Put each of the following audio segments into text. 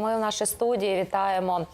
Ми в нашій студії вітаємо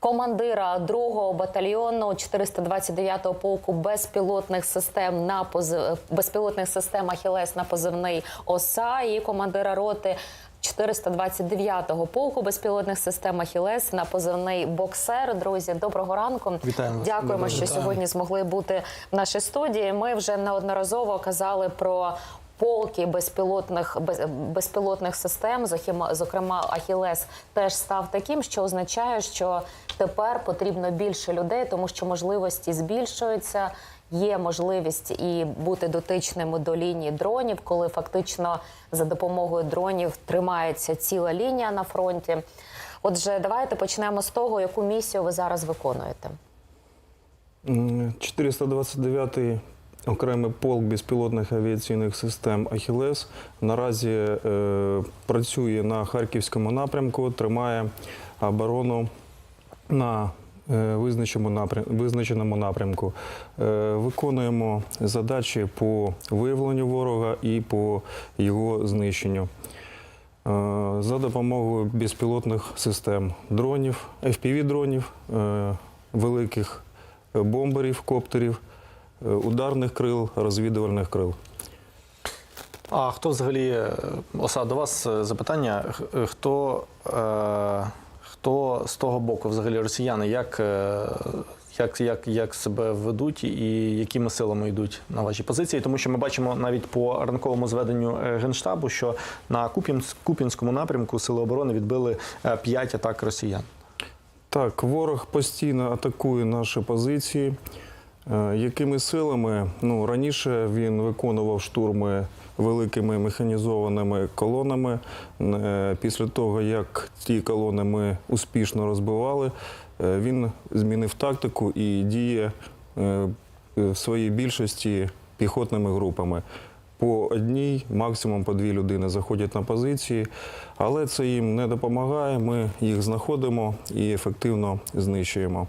командира 2-го батальйону 429-го полку безпілотних систем на пози... безпілотних систем Ахілес на позивний ОСА і командира роти 429-го полку безпілотних систем Ахілес на позивний боксер. Друзі, доброго ранку. Вітаємо. Дякуємо, що сьогодні змогли бути в нашій студії. Ми вже неодноразово казали про. Полки безпілотних без, безпілотних систем, зокрема Ахілес, теж став таким, що означає, що тепер потрібно більше людей, тому що можливості збільшуються. Є можливість і бути дотичними до лінії дронів, коли фактично за допомогою дронів тримається ціла лінія на фронті. Отже, давайте почнемо з того, яку місію ви зараз виконуєте. 429-й окремий полк безпілотних авіаційних систем Ахілес наразі е, працює на харківському напрямку, тримає оборону на е, визначеному напрям- визначеному напрямку. Е, виконуємо задачі по виявленню ворога і по його знищенню. Е, За допомогою безпілотних систем дронів, FPV-дронів, е, великих бомберів, коптерів, ударних крил, розвідувальних крил. А хто взагалі е, оса до вас е, запитання? Е, Хто, е, хто з того боку, взагалі росіяни, як, е, як, як, як себе ведуть і якими силами йдуть на ваші позиції? Тому що ми бачимо навіть по ранковому зведенню е, генштабу, що на Куп'янському напрямку Сили оборони відбили 5 атак росіян. Так, ворог постійно атакує наші позиції. Е, Якими силами? Ну, раніше він виконував штурми великими механізованими колонами. Е, Після того, як ті колони ми успішно розбивали, е, він змінив тактику і діє в своїй більшості піхотними групами. По одній, максимум по дві людини заходять на позиції, але це їм не допомагає. Ми їх знаходимо і ефективно знищуємо.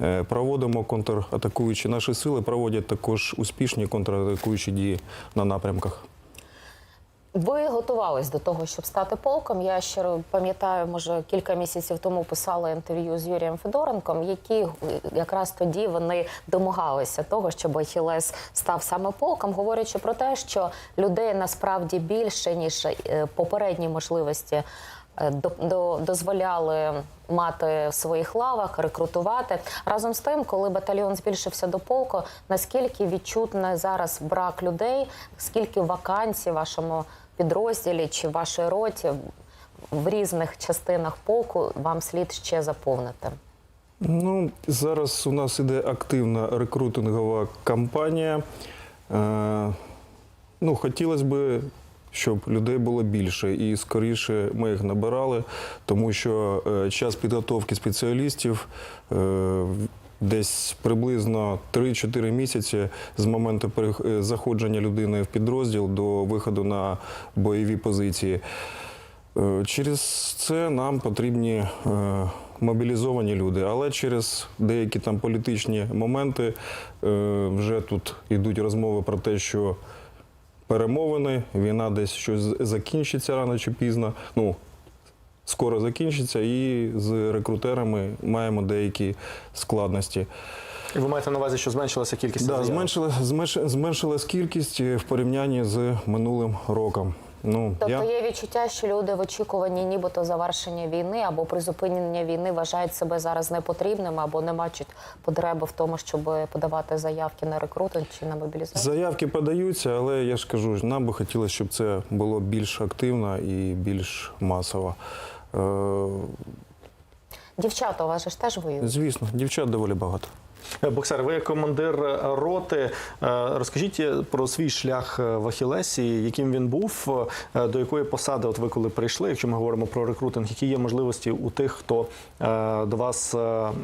Е, Проводимо контратакуючі. Наші сили проводять також успішні контратакуючі дії на напрямках. Ви готувались до того, щоб стати полком. Я ще пам'ятаю, може кілька місяців тому писала інтерв'ю з Юрієм Федоренком, які е, якраз тоді вони домагалися того, щоб Ахілес став саме полком, говорячи про те, що людей насправді більше ніж е, попередні можливості. е, до- до- дозволяли мати в своїх лавах, рекрутувати разом з тим, коли батальйон збільшився до полку, наскільки відчутний зараз брак людей, скільки вакансій вашому підрозділі чи в вашій роті в різних частинах полку вам слід ще заповнити? Ну, зараз у нас іде активна рекрутингова кампанія. Е, ну, хотілося б, щоб людей було більше і скоріше ми їх набирали, тому що е, час підготовки спеціалістів. Е, Десь приблизно 3-4 місяці з моменту е, заходження людини в підрозділ до виходу на бойові позиції. Е, Через це нам потрібні е, мобілізовані люди, але через деякі там політичні моменти вже тут йдуть розмови про те, що перемовини, війна десь щось закінчиться рано чи пізно. Ну, скоро закінчиться, і з рекрутерами маємо деякі складності. І ви маєте на увазі, що зменшилася кількість Да, заявок? зменшила, зменш- зменшилась кількість в порівнянні з минулим роком. Ну, Тобто я... є відчуття, що люди в очікуванні нібито завершення війни або призупинення війни вважають себе зараз непотрібними або не бачать потреби в тому, щоб подавати заявки на рекрутинг чи на мобілізацію. Заявки подаються, але я ж кажу, нам би хотілося, щоб це було більш активно і більш масово. Е, Дівчата, у вас же ж теж воюють. звісно, дівчат доволі багато. Е, Боксер, ви командир е, роти. Розкажіть про свій шлях в Ахілесі, яким він був, до якої посади, от ви коли прийшли, якщо ми говоримо про рекрутинг, які є можливості у тих, хто до вас,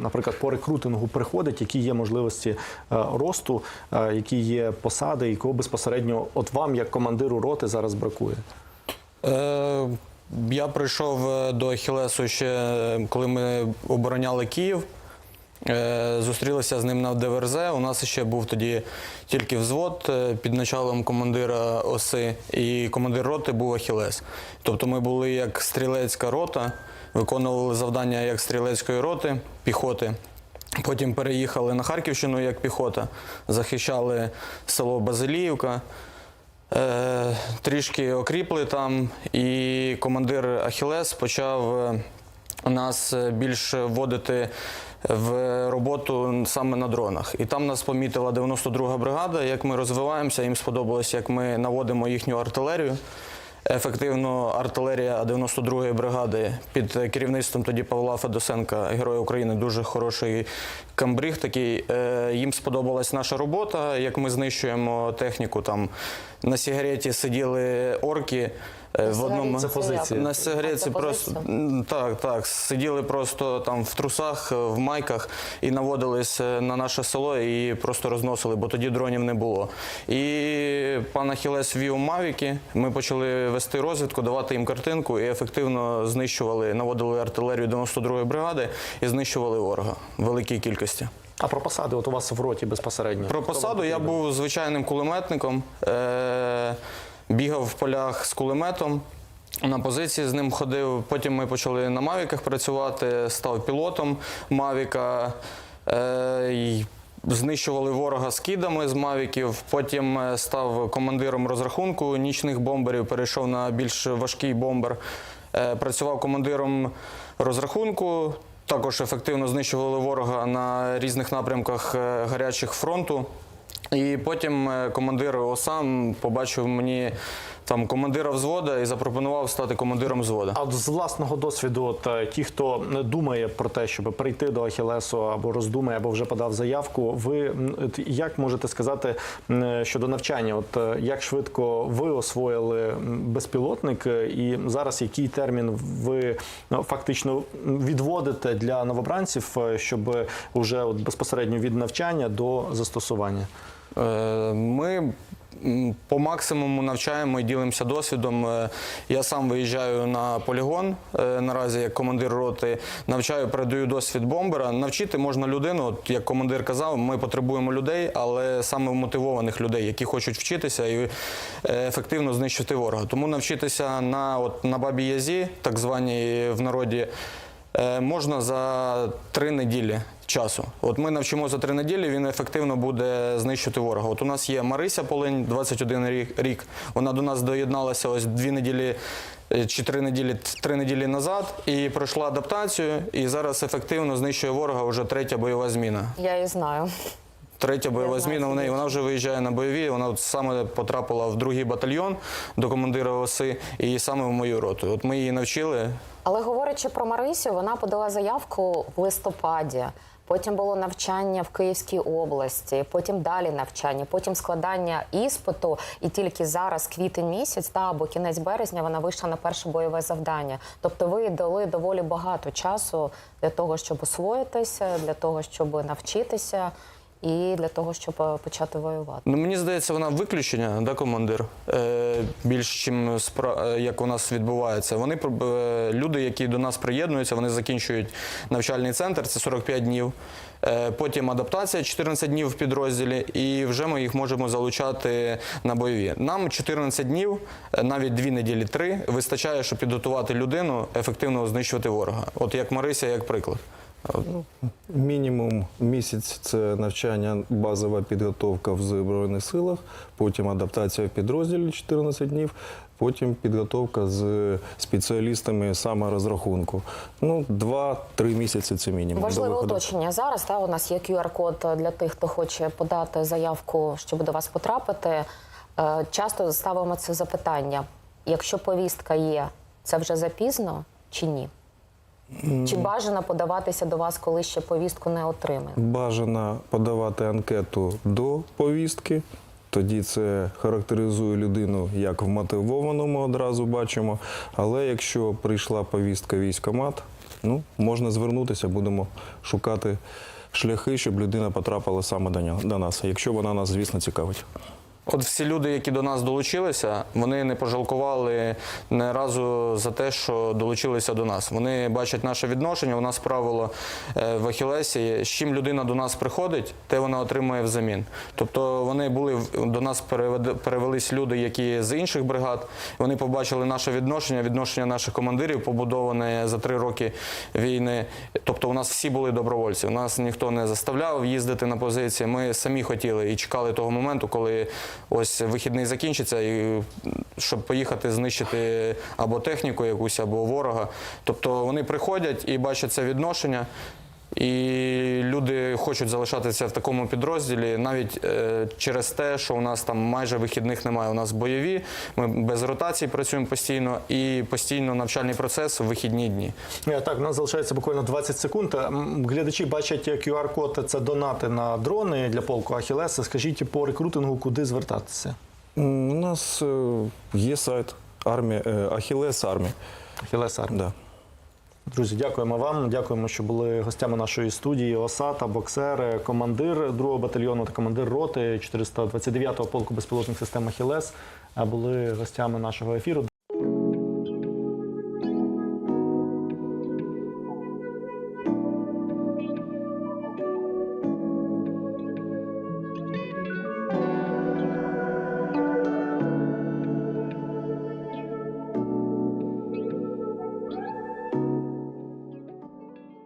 наприклад, по рекрутингу приходить, які є можливості росту, які є посади, і кого безпосередньо от вам, як командиру роти, зараз бракує? Е, я прийшов е, до Ахілесу ще е, коли ми обороняли Київ. Е, Зустрілися з ним на ДВРЗ. У нас ще був тоді тільки взвод під началом командира оси, і командир роти був Ахілес. Тобто ми були як стрілецька рота. виконували завдання як стрілецької роти, піхоти. Потім переїхали на Харківщину як піхота, захищали село Базиліївка. Е, трішки окріпли там, і командир Ахілес почав е, нас е, більш вводити в роботу саме на дронах. І там нас помітила 92-га бригада. Як ми розвиваємося, їм сподобалось, як ми наводимо їхню артилерію. Ефективно артилерія 92-ї бригади під керівництвом тоді Павла Федосенка, Героя України, дуже хороший камбріг такий. Е, Їм сподобалась наша робота, як ми знищуємо техніку. Там на сигареті сиділи орки. Е, В одному Це позиція. на сигареті просто так, так. Сиділи просто там в трусах, е, в майках і наводились е, на наше село і просто розносили, бо тоді дронів не було. І пан Ахілес вів мавіки. Ми почали вести розвідку, давати їм картинку і ефективно знищували, наводили артилерію 92-ї бригади і знищували ворога в великій кількості. А про посади, от у вас в роті безпосередньо. Про посаду я був звичайним кулеметником, е- бігав в полях з кулеметом. На позиції з ним ходив. Потім ми почали на Мавіках працювати, став пілотом Мавіка. Е- Знищували ворога скидами з Мавіків. Потім е, став командиром розрахунку нічних бомберів, перейшов на більш важкий бомбер. Е, Працював командиром розрахунку. Також ефективно знищували ворога на різних напрямках е, гарячих фронту. І потім е, командир ОСАМ побачив мені там командира взвода і запропонував стати командиром взвода. А з власного досвіду, от е, ті, хто думає про те, щоб прийти до Ахілесу або роздумає, або вже подав заявку, ви як можете сказати щодо навчання? От е, як швидко ви освоїли безпілотник, і зараз який термін ви ну, фактично відводите для новобранців, щоб уже от безпосередньо від навчання до застосування? Е, Ми по максимуму навчаємо і ділимося досвідом. Е, Я сам виїжджаю на полігон е, наразі як командир роти, навчаю, передаю досвід бомбера. Навчити можна людину, от як командир казав, ми потребуємо людей, але саме мотивованих людей, які хочуть вчитися і ефективно знищити ворога. Тому навчитися на, от, на бабі Язі, так званій в народі. Можна за три неділі часу. От ми навчимо за три неділі, він ефективно буде знищити ворога. От у нас є Марися Полинь, 21 рік. Вона до нас доєдналася ось дві неділі. е, Чи три неділі, три неділі назад і пройшла адаптацію, і зараз ефективно знищує ворога вже третя бойова зміна. Я і знаю. Третя бойова Я знаю зміна в неї. Вона вже виїжджає на бойові. Вона от саме потрапила в другий батальйон до командира ОСИ і саме в мою роту. От ми її навчили. Але говорячи про Марисю, вона подала заявку в листопаді. Потім було навчання в Київській області, потім далі навчання, потім складання іспиту. І тільки зараз, квітень місяць, та або кінець березня, вона вийшла на перше бойове завдання. Тобто, ви дали доволі багато часу для того, щоб освоїтися, для того, щоб навчитися, і для того, щоб е, почати воювати. Ну, мені здається, вона виключення, да, командир, е, більш чим спра... е, як у нас відбувається. Вони е, люди, які до нас приєднуються, вони закінчують навчальний центр, це 45 днів. Е, потім адаптація 14 днів в підрозділі, і вже ми їх можемо залучати на бойові. Нам 14 днів, навіть 2 неділі, 3, вистачає, щоб підготувати людину, ефективно знищувати ворога. От як Марися, як приклад. Мінімум місяць це навчання, базова підготовка в Збройних силах, потім адаптація в підрозділі 14 днів, потім підготовка з спеціалістами саморозрахунку. Ну, 2-3 місяці це мінімум. Важливе уточнення зараз. Та у нас є QR-код для тих, хто хоче подати заявку, щоб до вас потрапити. Е, Часто ставимо це запитання: якщо повістка є, це вже запізно чи ні? Чи бажано подаватися до вас, коли ще повістку не отримали? Бажано подавати анкету до повістки. Тоді це характеризує людину як вмотивовану, ми одразу бачимо. Але якщо прийшла повістка військомат, ну можна звернутися, будемо шукати шляхи, щоб людина потрапила саме до нас, якщо вона нас, звісно, цікавить. От всі люди, які до нас долучилися, вони не пожалкували не разу за те, що долучилися до нас. Вони бачать наше відношення. У нас правило е, в Ахілесі, з чим людина до нас приходить, те вона отримує взамін. Тобто вони були до нас перевелись люди, які з інших бригад. Вони побачили наше відношення, відношення наших командирів, побудоване за три роки війни. Тобто, у нас всі були добровольці. У нас ніхто не заставляв їздити на позиції. Ми самі хотіли і чекали того моменту, коли ось вихідний закінчиться, і щоб поїхати знищити або техніку якусь, або ворога. Тобто вони приходять і бачать це відношення. І люди хочуть залишатися в такому підрозділі навіть е, через те, що у нас там майже вихідних немає. У нас бойові, ми без ротацій працюємо постійно і постійно навчальний процес в вихідні дні. Е, Так, у нас залишається буквально 20 секунд. Глядачі бачать QR-код, це донати на дрони для полку Ахілеса. Скажіть по рекрутингу, куди звертатися? У нас е, є сайт армія, е, Ахілес армія. Ахілес Армія. Да. Друзі, дякуємо вам. Дякуємо, що були гостями нашої студії. Осата, боксер, командир 2-го батальйону та командир роти 429-го полку безпілотних систем Ахілес були гостями нашого ефіру.